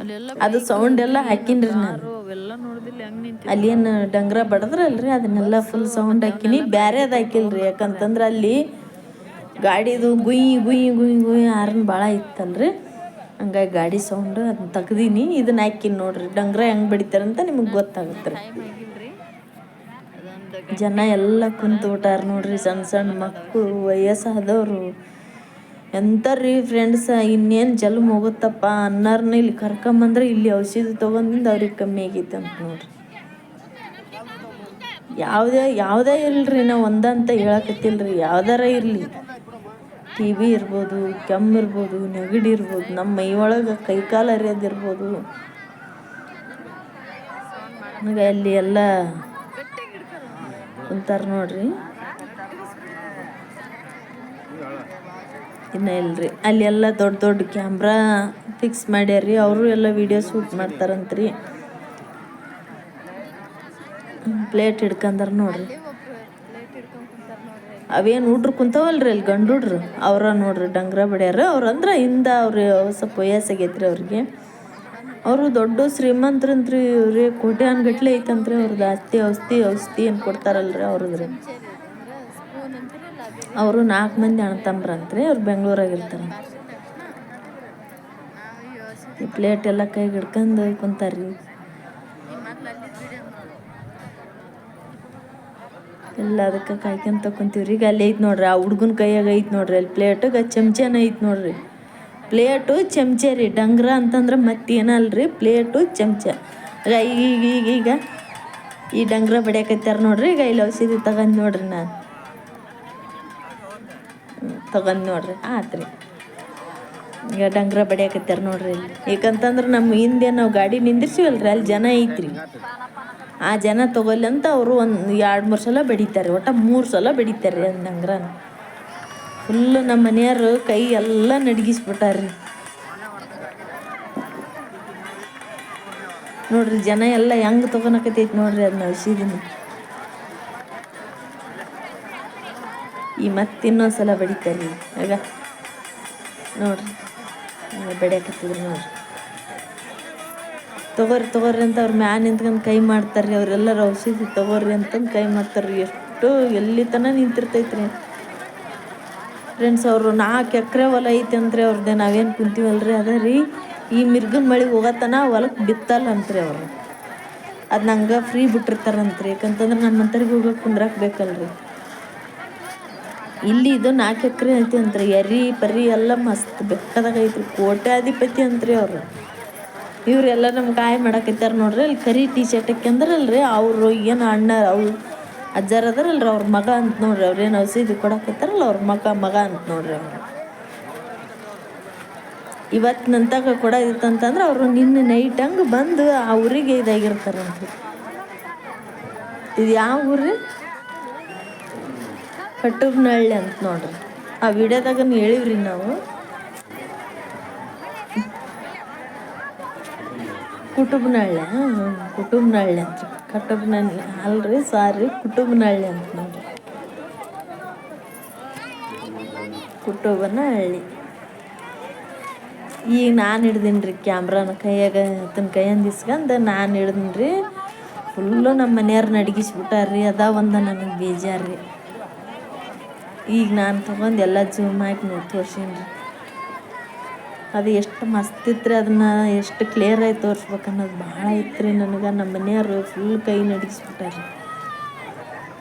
ಅಲ್ಲೆಲ್ಲ ಅದು ಸೌಂಡ್ ಎಲ್ಲ ಹಾಕಿನ್ರಿ ನಾನು. ಬಡದ್ರ ಅಲ್ಲೇನು ಡಂಗ್ರ ಬಡದ್ರಲ್ರಿ? ಅದನ್ನೆಲ್ಲ ಫುಲ್ ಸೌಂಡ್ ಹಾಕಿನಿ. ಬ್ಯಾರೇದು ಹಾಕಿಲ್ರಿ. ಯಾಕಂತಂದ್ರೆ ಅಲ್ಲಿ ಗಾಡಿದು ಗುಯ್ ಗುಯ್ ಗುಯ್ ಗುಯ್ ಆರನ್ ಭಾಳ ಇತ್ತಲ್ರಿ. ಹಂಗಾಗಿ ಗಾಡಿ ಸೌಂಡ್ ಅದನ್ನ ತೆಗ್ದೀನಿ. ಇದನ್ನ ಹಾಕಿನಿ ನೋಡ್ರಿ. ಡಂಗ್ರ ಹೆಂಗೆ ಬಡಿತಾರಂತ ನಿಮಗೆ ಗೊತ್ತಾಗುತ್ತೆ ರೀ ಜನ ಎಲ್ಲ ಕುಂತು ನೋಡ್ರಿ ಸಣ್ಣ ಸಣ್ಣ ಮಕ್ಕಳು ವಯಸ್ಸಾದವರು. ರೀ ಫ್ರೆಂಡ್ಸ್ ಇನ್ನೇನು ಜಲ್ ಹೋಗುತ್ತಪ್ಪ ಅನ್ನಾರನ್ನ ಇಲ್ಲಿ ಕರ್ಕೊಂಬಂದ್ರೆ ಇಲ್ಲಿ ಔಷಧಿ ತೊಗೊಂಡಿಂದ ಅವ್ರಿಗೆ ಕಮ್ಮಿ ಆಗೈತೆ ಅಂತ ನೋಡ್ರಿ. ಯಾವುದೇ ಯಾವುದೇ ಇಲ್ರಿ ನಾವು ಒಂದಂತ ಹೇಳಕತ್ತಿಲ್ರಿ. ಯಾವ್ದಾರ ಇರಲಿ. ಟಿ ಬಿ ಇರ್ಬೋದು ಕೆಮ್ಮು ಇರ್ಬೋದು, ನೆಗಡಿ ಇರ್ಬೋದು ನಮ್ಮ ಮೈ ಒಳಗೆ ಕೈಕಾಲು ಅರಿಯೋದಿರ್ಬೋದು ನನಗೆ ಅಲ್ಲಿ ಎಲ್ಲ ಕುಂತಾರ ನೋಡ್ರಿ. ಇನ್ನ ಇಲ್ರಿ. ಅಲ್ಲಿ ಎಲ್ಲ ದೊಡ್ಡ ದೊಡ್ಡ ಕ್ಯಾಮ್ರಾ ಫಿಕ್ಸ್ ಮಾಡ್ಯಾರ್ರಿ. ಅವರು ಎಲ್ಲ ವಿಡಿಯೋ ಶೂಟ್ ಮಾಡ್ತಾರಂತ್ರಿ. ಪ್ಲೇಟ್ ಹಿಡ್ಕಂದಾರ ನೋಡ್ರಿ. ಅವೇನು ಹುಡ್ರು ಕುಂತಾವಲ್ರಿ ಅಲ್ಲಿ ಗಂಡು ಹುಡ್ರು ಅವ್ರ ನೋಡ್ರಿ, ಡಂಗ್ರ ಬಡ್ಯಾರ. ಅಂದ್ರೆ ಹಿಂದ ಅವ್ರು ಸ್ವಲ್ಪ ವಯಸ್ಸಾಗೈತ್ರಿ ಅವ್ರಿಗೆ. ಅವರು ದೊಡ್ಡ ಶ್ರೀಮಂತರಂತ್ರಿ ಇವ್ರಿ ಕೋಟ್ಯಾನ್ಗಟ್ಲೆ ಐತಂತ್ರಿ ಅವ್ರದ್ದು ಆಸ್ತಿ ಔಷಧಿ ಔಷಧಿ ಏನು ಕೊಡ್ತಾರಲ್ರಿ ಅವ್ರದ್ರಿ. ಅವರು ನಾಲ್ಕು ಮಂದಿ ಅಣ್ತಂಬ್ರಂತ್ರಿ, ಅವ್ರು ಬೆಂಗಳೂರಾಗಿರ್ತಾರೆ ಈ ಪ್ಲೇಟ್ ಎಲ್ಲ ಕೈಗೆ ಹಿಡ್ಕೊಂಡು ಕುಂತಾರ್ರಿ. ಎಲ್ಲ ಅದಕ್ಕೆ ಕಾಯ್ಕೊಂತ ಕುಂತೀವ್ರಿ. ಈಗ ಅಲ್ಲಿ ಐತೆ ನೋಡ್ರಿ, ಆ ಹುಡ್ಗನ ಕೈಯಾಗ ಐತೆ ನೋಡ್ರಿ, ಅಲ್ಲಿ ಪ್ಲೇಟಿಗೆ ಚಮಚನ ಐತೆ ನೋಡ್ರಿ. ಪ್ಲೇಟು ಚಮಚ ರೀ ಡಂಗ್ರ ಅಂತಂದ್ರೆ ಮತ್ತೇನಲ್ರಿ ಪ್ಲೇಟು ಚಮಚ. ಈಗ ಈಗ ಈಗ ಈ ಡಂಗ್ರ ಬಡಿಯಾಕತ್ಯಾರ ನೋಡ್ರಿ, ಈಗ ಇಲ್ಲಿ ಔಷಧಿ ತಗೊಂಡು ನೋಡ್ರಿ ನಾನು. ತಗೊಂಡು ನೋಡ್ರಿ. ಆತ್ರಿ. ಈಗ ಡಂಗ್ರ ಬಡಿಯಾಕತ್ತಾರ ನೋಡ್ರಿ ಇಲ್ಲಿ. ಏಕಂತಂದ್ರೆ ನಮ್ಮ ಹಿಂದೆ ನಾವು ಗಾಡಿ ನಿಂದಿರ್ಸಿವಲ್ರಿ, ಅಲ್ಲಿ ಜನ ಐತ್ರಿ. ಆ ಜನ ತಗೊಲ್ಲಂತ ಅವರು ಒಂದು ಎರಡು ಮೂರು ಸಲ ಬೆಡಿತಾರೆ, ಒಟ್ಟು ಮೂರು ಸಲ ಬೆಡಿತಾರೆ ರೀ ಡಂಗ್ರನ. ಫುಲ್ಲು ನಮ್ಮ ಮನೆಯವರು ಕೈ ಎಲ್ಲ ನಡಗಿಸ್ಬಿಟ್ಟಾರ್ರಿ. ನೋಡ್ರಿ ಜನ ಎಲ್ಲ ಹೆಂಗ್ ತಗೊಳಕತೈತಿ ನೋಡ್ರಿ ಅದನ್ನ ಔಷಧಿನ. ಈ ಮತ್ತೆ ಇನ್ನೊಂದ್ಸಲ ಬಡಿತಾರ್ರಿ ಆಗ. ನೋಡ್ರಿ ಬಡಿಯಾಕತ್ತಿದ್ರು ನೋಡ್ರಿ. ತಗೋರಿ ತಗೋರಿ ಅಂತ ಅವ್ರ ಮ್ಯಾನ್ ನಿಂತ್ಕೊಂಡು ಕೈ ಮಾಡ್ತಾರ್ರಿ, ಅವರೆಲ್ಲರೂ ಔಷಧಿ ತಗೋರಿ ಅಂತಂದು ಕೈ ಮಾಡ್ತಾರ್ರಿ. ಎಷ್ಟು ಎಲ್ಲಿ ತನಕ ನಿಂತಿರ್ತೈತ್ರಿ. ಫ್ರೆಂಡ್ಸ್ ಅವರು, ನಾಲ್ಕು ಎಕರೆ ಹೊಲ ಐತೆ ಅಂದ್ರೆ ಅವ್ರದ್ದು ನಾವೇನು ಕುಂತೀವಲ್ರಿ? ಅದ ರೀ, ಈ ಮಿರ್ಗನ ಮಳೆ ಹೋಗತನ ಹೊಲಕ್ಕೆ ಬಿತ್ತಲ್ಲ ಅಂತ್ರಿ ಅವರು. ಅದು ನಂಗೆ ಫ್ರೀ ಬಿಟ್ಟಿರ್ತಾರಂತ್ರಿ. ಯಾಕಂತಂದ್ರೆ ನಮ್ಮಂತರಿಗೆ ಹೋಗಕ್ಕೆ ಕುಂದ್ರಾಕ್ ಬೇಕಲ್ರಿ. ಇಲ್ಲಿ ಇದು ನಾಲ್ಕು ಎಕರೆ ಐತಿ ಅಂತ್ರಿ. ಎರಿ, ಪರಿ ಎಲ್ಲ ಮಸ್ತ್ ಬೆಕ್ಕದಾಗ ಐತ್ರಿ. ಕೋಟ್ಯಾಧಿಪತಿ ಅಂತ್ರಿ ಅವರು. ಇವರೆಲ್ಲ ನಮ್ಗೆ ಕಾಯಿ ಮಾಡಕತ್ತಾರ ನೋಡ್ರಿ. ಅಲ್ಲಿ ಕರಿ ಟೀ ಶರ್ಟ್ ಹಾಕ್ಯಂದ್ರಲ್ರಿ. ಅವರು ಏನು ಅಣ್ಣ, ಅವ್ರು ಅಜ್ಜಾರ ಅದಾರಲ್ರಿ ಅವ್ರ ಮಗ ಅಂತ ನೋಡ್ರಿ ಅವ್ರೇನು ಔಷಧಿ ಕೊಡಕತ್ತಾರಲ್ಲ ಅವ್ರ ಮಗ ಮಗ ಅಂತ ನೋಡ್ರಿ ಅವ್ರು. ಇವತ್ತು ನಂತಾಗ ಕೊಡೋದಿತ್ತಂತಂದ್ರೆ ಅವರು ನಿನ್ನೆ ನೈಟ್ ಹಂಗೆ ಬಂದು ಆ ಊರಿಗೆ ಇದಾಗಿರ್ತಾರಂತ ಇದು ಯಾವ ಊರು ಕಟ್ಟುಬ್ನಹಳ್ಳಿ ಅಂತ ನೋಡ್ರಿ. ಆ ವಿಡಿಯೋದಾಗ ಹೇಳಿವ್ರಿ ನಾವು. ಕುಟುಂಬನಹಳ್ಳಿ ಕುಟುಂಬನಹಳ್ಳಿ ಅಂತ. ಕಟ್ಟುಬ್ನಹಳ್ಳಿ. ಅಲ್ರಿ, ಸಾರಿ, ಕುಟುಂಬನಹಳ್ಳಿ ಅಂತ ನೋಡ್ರಿ ಕುಟುಂಬನಹಳ್ಳಿ. ಈಗ ನಾನು ಹಿಡ್ದೀನಿ ರೀ ಕ್ಯಾಮ್ರಾನ ಕೈಯಾಗ ತನ್ನ ಕೈಯಿಂದ ಇಸ್ಕೊಂಡು ನಾನು ಹಿಡ್ದೀನಿ ರೀ ಫುಲ್ಲು ನಮ್ಮ ಮನೆಯವ್ರನ್ನ ಅಡಗಿಸ್ಬಿಟ್ಟಾರ್ರಿ, ಅದ ಒಂದು ನನಗೆ ಬೇಜಾರು ರೀ ಈಗ ನಾನು ತೊಗೊಂಡು ಎಲ್ಲ ಜೂಮ್ ಹಾಕಿ ನೋಡಿ ತೋರ್ಸೀನಿ ರೀ ಅದು ಎಷ್ಟು ಮಸ್ತ್ ಇತ್ತು ಅದನ್ನ ಎಷ್ಟು ಕ್ಲಿಯರ್ ಆಗಿ ತೋರಿಸ್ಬೇಕು ಅನ್ನೋದು ಭಾಳ ಐತ್ರಿ ನನಗೆ. ನಮ್ಮ ಮನೆಯವರು ಫುಲ್ ಕೈ ನಡಗಿಸ್ಬಿಟ್ಟಾರ್ರಿ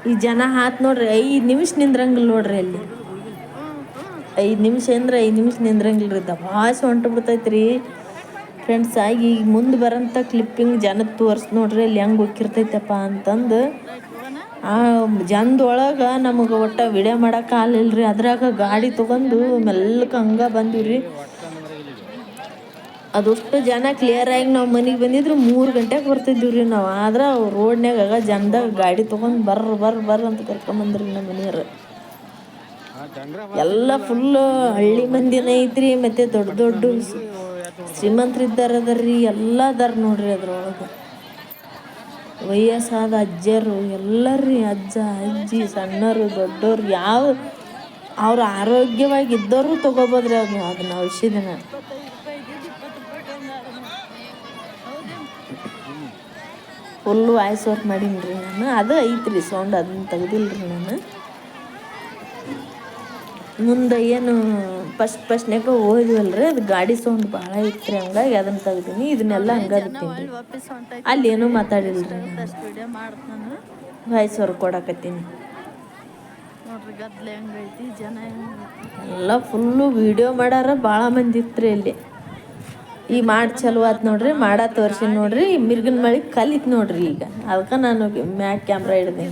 ಈ ಜನ ಹಾತ್ ನೋಡ್ರಿ, ಐದು ನಿಮಿಷ ನಿಂದ್ರಂಗಿಲ್ಲ ನೋಡ್ರಿ ಅಲ್ಲಿ. ಐದು ನಿಮಿಷ ಅಂದ್ರೆ ಐದು ನಿಮಿಷ ನಿಂದ್ರಂಗಿಲ್ಲ ರೀ. ದಾಸ ಹೊಂಟು ಬಿಡ್ತೈತ್ರಿ. ಫ್ರೆಂಡ್ಸ್ ಆಗಿ ಈಗ ಮುಂದೆ ಬರೋಂಥ ಕ್ಲಿಪ್ಪಿಂಗ್ ಜನ ತೋರಿಸಿ ನೋಡ್ರಿ ಅಲ್ಲಿ ಹೆಂಗೆ ಹೋಗಿರ್ತೈತಪ್ಪ ಅಂತಂದು ಆ ಜನದೊಳಗೆ ನಮಗೆ ಒಟ್ಟು ವಿಡಿಯೋ ಮಾಡೋಕೆ ಆಗಲಿಲ್ಲ ರೀ ಅದ್ರಾಗ ಗಾಡಿ ತೊಗೊಂಡು ಮೆಲ್ಲಕ್ಕೆ ಹಂಗೆ ಬಂದಿವ್ರಿ. ಅದಷ್ಟು ಜನ ಕ್ಲಿಯರ್ ಆಗಿ ನಾವು ಮನೆಗೆ ಬಂದಿದ್ರು ಮೂರು ಗಂಟೆಗೆ ಬರ್ತಿದ್ದೀವಿ ರೀ ನಾವು. ಆದ್ರೆ ರೋಡ್ನ್ಯಾಗ ಜನದಾಗ ಗಾಡಿ ತೊಗೊಂಡು ಬರ್ರ ಬರ್ರ ಬರ್ರ ಅಂತ ಕರ್ಕೊಂಬಂದ್ರಿ ನಮ್ಮ ಮನೆಯವ್ರು. ಎಲ್ಲ ಫುಲ್ಲು ಹಳ್ಳಿ ಮಂದಿನ ಐತ್ರಿ, ಮತ್ತೆ ದೊಡ್ಡ ದೊಡ್ಡ ಶ್ರೀಮಂತರು ಇದ್ದಾರ ಅದಾರ್ರಿ ಎಲ್ಲ ಅದಾರ ನೋಡ್ರಿ ಅದ್ರೊಳಗೆ. ವಯಸ್ಸಾದ ಅಜ್ಜರು ಎಲ್ಲರಿ ಅಜ್ಜ, ಅಜ್ಜಿ, ಸಣ್ಣರು, ದೊಡ್ಡೋರು, ಯಾವ ಅವ್ರು ಆರೋಗ್ಯವಾಗಿ ಇದ್ದವರು ತಗೋಬೋದ್ರಿ ಅದನ್ನ ಅದನ್ನ ಔಷಧಿನ. ಫುಲ್ ವಾಯ್ಸ್ ವರ್ಕ್ ಮಾಡೀನಿ ರೀ ನಾನು. ಅದು ಐತ್ರಿ ಸೌಂಡ್ ಅದನ್ನ ತೆಗ್ದಿಲ್ಲ ರೀ ನಾನು. ಮುಂದೆ ಏನು ಫಸ್ಟ್ ಫಸ್ಟ್ನಾಗ ರೀ ಅದು ಗಾಡಿ ಸೌಂಡ್ ಭಾಳ ಐತ್ರಿ ಹಂಗಾಗಿ ಅದನ್ನು ತೆಗ್ದೀನಿ. ಇದನ್ನೆಲ್ಲ ಹಂಗಾಗಿ ಅಲ್ಲಿ ಏನೂ ಮಾತಾಡಿಲ್ಲ ರೀ ವಾಯ್ಸ್ ವರ್ಕ್ ಕೊಡಕತ್ತೀನಿ. ಎಲ್ಲ ಫುಲ್ಲು ವಿಡಿಯೋ ಮಾಡಾರ ಭಾಳ ಮಂದಿ ಇತ್ತು ರೀ ಇಲ್ಲಿ ಈ ಮಾಡಿ ಚಲೋ ಆತು ನೋಡ್ರಿ, ಮಾಡ ತೋರಿಸಿ ನೋಡ್ರಿ ಮಿರ್ಗಿನ ಮಳಿ ಕಲಿತ್ ನೋಡ್ರಿ ಈಗ. ಅದಕ್ಕೆ ನಾನು ಮ್ಯಾಕ್ ಕ್ಯಾಮ್ರಾ ಹಿಡ್ದೆ.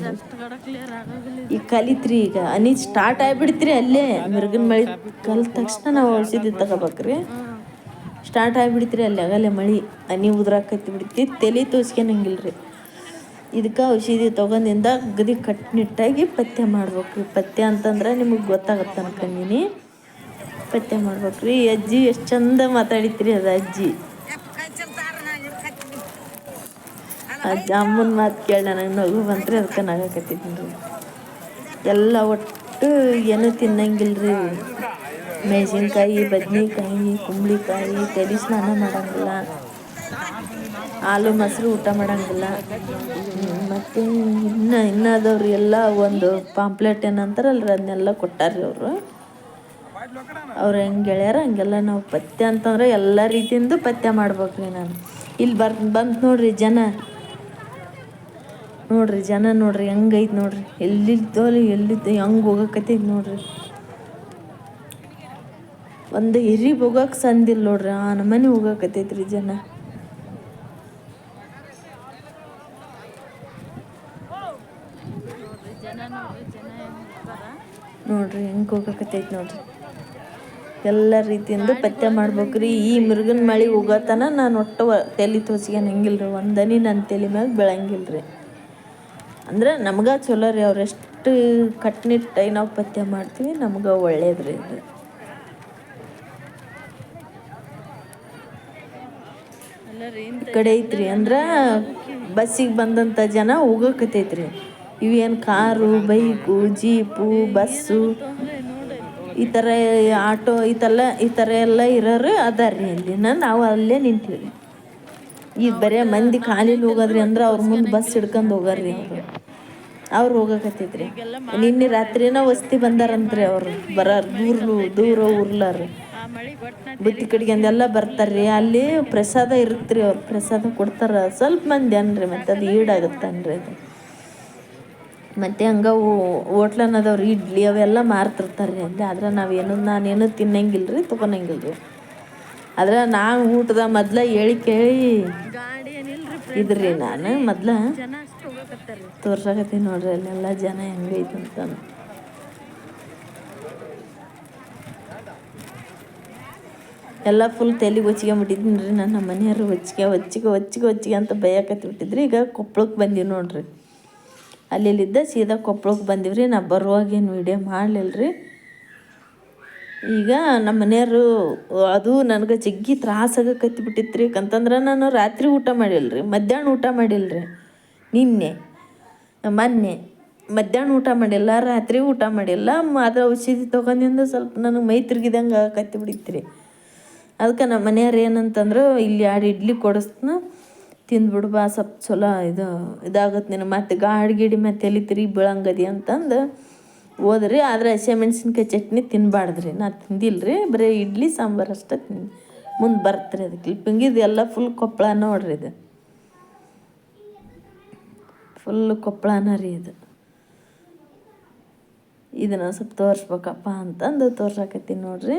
ಈಗ ಕಲಿತ್ರಿ ಈಗ. ಅನಿ ಸ್ಟಾರ್ಟ್ ಆಗ್ಬಿಡ್ತ್ರಿ ಅಲ್ಲೇ. ಮಿರ್ಗನ್ ಮಳಿ ಕಲಿತ ತಕ್ಷಣ ನಾವು ಔಷಧಿ ತಗೋಬೇಕ್ರಿ. ಸ್ಟಾರ್ಟ್ ಆಗಿಬಿಡ್ತ್ರಿ ಅಲ್ಲಿ ಆಗಲ್ಲೇ ಮಳಿ. ಅನಿ ಉದ್ರಾಕತ್ತಿ ಬಿಡ್ತಿ. ತಲೆ ತೋರಿಸ್ಕೊಂಡಂಗಿಲ್ರಿ ಇದಕ್ಕೆ ಔಷಧಿ ತೊಗೊಂಡಿಂದ ಗದಿ ಕಟ್ಟುನಿಟ್ಟಾಗಿ ಪಥ್ಯ ಮಾಡ್ಬೇಕ್ರಿ. ಪಥ್ಯ ಅಂತಂದ್ರೆ ನಿಮಗೆ ಗೊತ್ತಾಗತ್ತೆ ಅನ್ಕೊಂಡೀನಿ ಪಥ್ಯ ಮಾಡ್ಬೇಕ್ರಿ. ಅಜ್ಜಿ ಎಷ್ಟು ಚಂದ ಮಾತಾಡಿತ್ರಿ ಅದು ಅಜ್ಜಿ. ಅಜ್ಜ ಅಮ್ಮನ ಮಾತು ಕೇಳಿ ನನಗೆ ನಗು ಬಂತ್ರಿ ಅದಕ್ಕೆ ನಗಾಕತ್ತಿದ್ದೀನಿ ಎಲ್ಲ ಒಟ್ಟು ಏನು ತಿನ್ನಂಗಿಲ್ರಿ. ಮೆಣಸಿನ್ಕಾಯಿ, ಬದ್ನೆಕಾಯಿ, ಕುಂಬಳಿಕಾಯಿ, ತಲೆ ಸ್ನಾನ ಮಾಡಂಗಿಲ್ಲ. ಹಾಲು ಮೊಸರು ಊಟ ಮಾಡಂಗಿಲ್ಲ. ಮತ್ತು ಇನ್ನು ಇನ್ನೂ ಎಲ್ಲ ಒಂದು ಪಾಂಪ್ಲೆಟ್ ಏನಂತಾರಲ್ರಿ, ಅದನ್ನೆಲ್ಲ ಕೊಟ್ಟಾರ್ರಿ ಅವರು. ಅವ್ರು ಹೆಂಗೆ ಗೆಳೆಯರ ಹಂಗೆಲ್ಲ ನಾವು ಪಥ್ಯ ಅಂತಂದ್ರೆ ಎಲ್ಲ ರೀತಿಯಿಂದ ಪಥ್ಯ ಮಾಡ್ಬೇಕು ರೀ ನಾನು. ಇಲ್ಲಿ ಬರ್ ಬಂತು ನೋಡ್ರಿ ಜನ. ನೋಡ್ರಿ ಜನ ನೋಡ್ರಿ ಹೆಂಗೈತೆ ನೋಡ್ರಿ. ಎಲ್ಲಿದ್ದೋಲಿ ಎಲ್ಲಿದ್ದ ಹೆಂಗೆ ಹೋಗಕತ್ತೈತಿ ನೋಡ್ರಿ. ಒಂದು ಹಿರಿ ಹೋಗಕ್ಕೆ ಸಂದಿಲ್ಲ ನೋಡ್ರಿ, ಆ ನಮ್ಮನೆ ಹೋಗಕತ್ತೈತ್ರಿ ಜನ ನೋಡ್ರಿ ಜನ. ನೋಡ್ರಿ ಹೆಂಗೆ ಹೋಗಕತ್ತೈತಿ ನೋಡ್ರಿ. ಎಲ್ಲ ರೀತಿಯಿಂದ ಪಥ್ಯ ಮಾಡ್ಬೇಕ್ರಿ. ಈ ಮೃಗನ ಮಳೆ ಹೋಗತನ ನಾನು ಒಟ್ಟು ತಲೆ ತೋಚ್ಕೊಳಂಗಿಲ್ರಿ ಒಂದನಿ ನನ್ನ ತಲೆ ಮ್ಯಾಗ ರೀ ಅಂದ್ರೆ ನಮ್ಗೆ ಚಲೋ ರೀ ಅವ್ರು ಎಷ್ಟು ಕಟ್ನಿಟ್ಟಾಗಿ ನಾವು ಪಥ್ಯ ಮಾಡ್ತೀವಿ ನಮ್ಗೆ ಇದು. ಎಲ್ಲ ರೀ ಈ ಕಡೆ ಐತ್ರಿ ಅಂದ್ರೆ ಬಸ್ಸಿಗೆ ಬಂದಂಥ ಜನ ಹೋಗಕತ್ತೈತ್ರಿ ಇವೇನು ಕಾರು, ಬೈಕು, ಜೀಪು, ಬಸ್ಸು ಈ ಥರ ಆಟೋ ಈ ಥರ ಈ ಥರ ಎಲ್ಲ ಇರೋರು ಅದಾರ್ರಿ ಅಲ್ಲಿನ ನಾವು ಅಲ್ಲೇ ನಿಂತೀವಿ. ಈ ಬರೇ ಮಂದಿ ಖಾಲಿಲಿ ಹೋಗೋದ್ರಿ ಅಂದ್ರೆ ಅವ್ರ ಮುಂದೆ ಬಸ್ ಹಿಡ್ಕೊಂಡು ಹೋಗಾರ್ರಿ ಅವರು. ಅವ್ರು ಹೋಗಕತ್ತೈತ್ರಿ. ನಿನ್ನೆ ರಾತ್ರಿನ ವಸ್ತಿ ಬಂದಾರಂತ್ರಿ ಅವರು. ಬರೋರು ದೂರ್ಲು ದೂರ ಊರ್ಲಾರು. ಬುತ್ತಿ ಕಡೆಗೆ ಅಂದೆಲ್ಲ ಬರ್ತಾರ್ರಿ ಅಲ್ಲಿ ಪ್ರಸಾದ ಇರುತ್ರಿ ಅವ್ರು ಪ್ರಸಾದ ಕೊಡ್ತಾರ. ಸ್ವಲ್ಪ ಮಂದಿ ಅನ್ರಿ ಮತ್ತೆ ಅದು ಈಡಾಗುತ್ತನ್ರಿ ಅದು. ಮತ್ತೆ ಹಂಗೆ ಅದಾವ್ರಿ ಇಡ್ಲಿ ಅವೆಲ್ಲ ಮಾರ್ತಿರ್ತಾರ್ರಿ ಅಲ್ಲಿ ಆದ್ರೆ ನಾವೇನು ನಾನೇನು ತೊಗೊಳಂಗಿಲ್ಲ ರೀ ಆದ್ರೆ ನಾನು ಊಟದ ಮೊದ್ಲ ಹೇಳಿ ಕೇಳಿ ಇದ್ರಿ ನಾನು ಮೊದ್ಲ. ತೋರ್ಸಕತ್ತೀನಿ ನೋಡ್ರಿ, ಅಲ್ಲೆಲ್ಲ ಜನ ಹೆಂಗೈತೆ ಅಂತ ಎಲ್ಲ ಫುಲ್ ತಲೆಗೆ ಹೊಚ್ಕೊಂಬಿಟ್ಟಿದ್ದೀನಿ ರೀ ನನ್ನ ಮನೆಯವರು ಹೊಚ್ಗೆ ಹೊಚ್ಚಿಗೆ ಹೊಚ್ಚಿಗೆ ಹೊಚ್ಚಿಗೆ ಅಂತ ಬೈಯಕತ್ತಿ ಬಿಟ್ಟಿದ್ರಿ ಈಗ ಕೊಪ್ಪಳಕ್ಕೆ ಬಂದೀವಿ ನೋಡ್ರಿ. ಅಲ್ಲಿಲ್ಲಿದ್ದ ಸೀದಾ ಕೊಪ್ಪಳಕ್ಕೆ ಬಂದಿವ್ರಿ. ನಾ ಬರುವಾಗ ಏನು ವೀಡಿಯೋ ಮಾಡಲಿಲ್ಲ ರೀ ಈಗ ನಮ್ಮ ಮನೆಯವರು, ಅದು ನನಗೆ ಜಗ್ಗಿ ಬಿಟ್ಟಿತ್ತು ರೀ ಯಾಕಂತಂದ್ರೆ ನಾನು ರಾತ್ರಿ ಊಟ ಮಾಡಿಲ್ಲ ರೀ ಮಧ್ಯಾಹ್ನ ಊಟ ಮಾಡಿಲ್ಲ ರೀ ನಿನ್ನೆ, ಮೊನ್ನೆ ಮಧ್ಯಾಹ್ನ ಊಟ ಮಾಡಿಲ್ಲ, ರಾತ್ರಿ ಊಟ ಮಾಡಿಲ್ಲ. ಅದ್ರ ಔಷಧಿ ತೊಗೊಂಡಿಂದ ಸ್ವಲ್ಪ ನನಗೆ ಮೈ ತಿರುಗಿದಂಗೆ ಕತ್ತಿ ರೀ ಅದಕ್ಕೆ ನಮ್ಮ ಮನೆಯವ್ರು ಏನಂತಂದ್ರೆ, ಇಲ್ಲಿ ಎರಡು ಇಡ್ಲಿ ಕೊಡಿಸ್ನ ತಿಂದ್ಬಿಡು ಬಾ, ಸ್ವಲ್ಪ ಚಲೋ ಇದು ಇದಾಗತ್ತೆ ನೀನು ಮತ್ತೆ ಗಾಡಿ ಗಿಡಿ ಮತ್ತೆ ಎಲ್ಲಿ ತಿರುಗಿ ಬೀಳಂಗದಿ ಅಂತಂದು ಹೋದ್ರಿ. ಆದ್ರೆ ಹಸಿಮೆಣ್ಸಿನ್ಕಾಯಿ ಚಟ್ನಿ ತಿನ್ಬಾರ್ದ್ರಿ. ನಾ ತಿಂದಿಲ್ಲ ರೀ ಬರೀ ಇಡ್ಲಿ, ಸಾಂಬಾರು ಅಷ್ಟೇ ತಿನ್ ಮುಂದೆ ಬರ್ತ್ರಿ ಅದಕ್ಕೆ ಕ್ಲಿಪ್ಪಿಂಗ್ ಇದು ಎಲ್ಲ ಫುಲ್ ಕೊಪ್ಪಳ ನೋಡ್ರಿ ಇದು. ಫುಲ್ ಕೊಪ್ಪಳನ ರೀ ಇದು. ಇದನ್ನ ಸ್ವಲ್ಪ ತೋರಿಸ್ಬೇಕಪ್ಪ ಅಂತಂದು ತೋರ್ಸಕತ್ತೀನಿ ನೋಡ್ರಿ.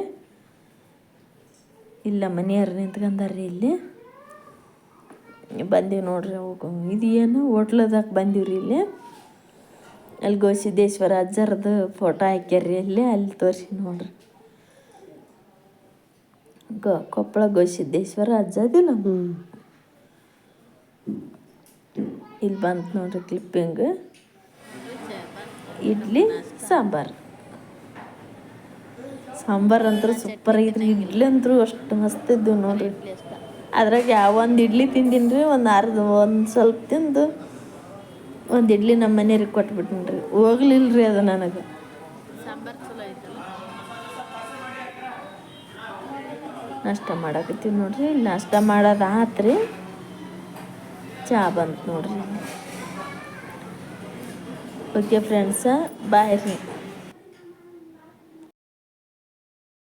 ಇಲ್ಲ ಮನೆಯವ್ರು ನಿಂತ್ಕೊಂಡಾರ್ರಿ ಇಲ್ಲಿ. ಬಂದೀವಿ ನೋಡ್ರಿ ಅವು ಇದು ಏನು? ಹೋಟ್ಲದಾಗ ಬಂದೀವಿ ರೀ ಇಲ್ಲಿ. ಅಲ್ಲಿ ಗೋಸಿದ್ದೇಶ್ವರ ಅಜ್ಜರದು ಫೋಟೋ ಹಾಕ್ಯಾರ್ರಿ ಅಲ್ಲಿ ಅಲ್ಲಿ ತೋರಿಸಿ ನೋಡ್ರಿ. ಗೋ ಕೊಪ್ಪಳ ಗೋಸಿದ್ದೇಶ್ವರ ಅಜ್ಜದಿಲ್ಲ ಇಲ್ಲಿ? ಬಂತು ನೋಡ್ರಿ ಕ್ಲಿಪ್ಪಿಂಗ್ ಇಡ್ಲಿ ಸಾಂಬಾರು. ಸಾಂಬಾರು ಅಂತೂ ಸೂಪರ್ ಆಗಿದ್ರಿ ಇಡ್ಲಿ ಅಂತೂ ಅಷ್ಟು ಮಸ್ತ್ ಇದ್ವು ನೋಡ್ರಿ. ಅದ್ರಾಗ ಯಾವ ಒಂದು ಇಡ್ಲಿ ತಿಂದಿನಿ ರೀ ಒಂದು ಅರ್ಧ ಒಂದು ಸ್ವಲ್ಪ ತಿಂದು ಒಂದು ಇಡ್ಲಿ ನಮ್ಮ ಮನೆಯವ್ರಿಗೆ ಕೊಟ್ಬಿಟ್ಟಿನಿ ರೀ ಹೋಗ್ಲಿಲ್ಲ ರೀ ಅದು ನನಗೆ. ಸಾಂಬಾರ್ ಚಲೋ ಐತಲ್ಲ? ನಾಷ್ಟ ಮಾಡಕತ್ತೀವಿ ನೋಡ್ರಿ ನಾಷ್ಟ ಮಾಡೋದು ಆತ್ರಿ. ಚಹಾ ಬಂತು ನೋಡ್ರಿ. ಓಕೆ ಫ್ರೆಂಡ್ಸ ಬಾಯ್ ರೀ.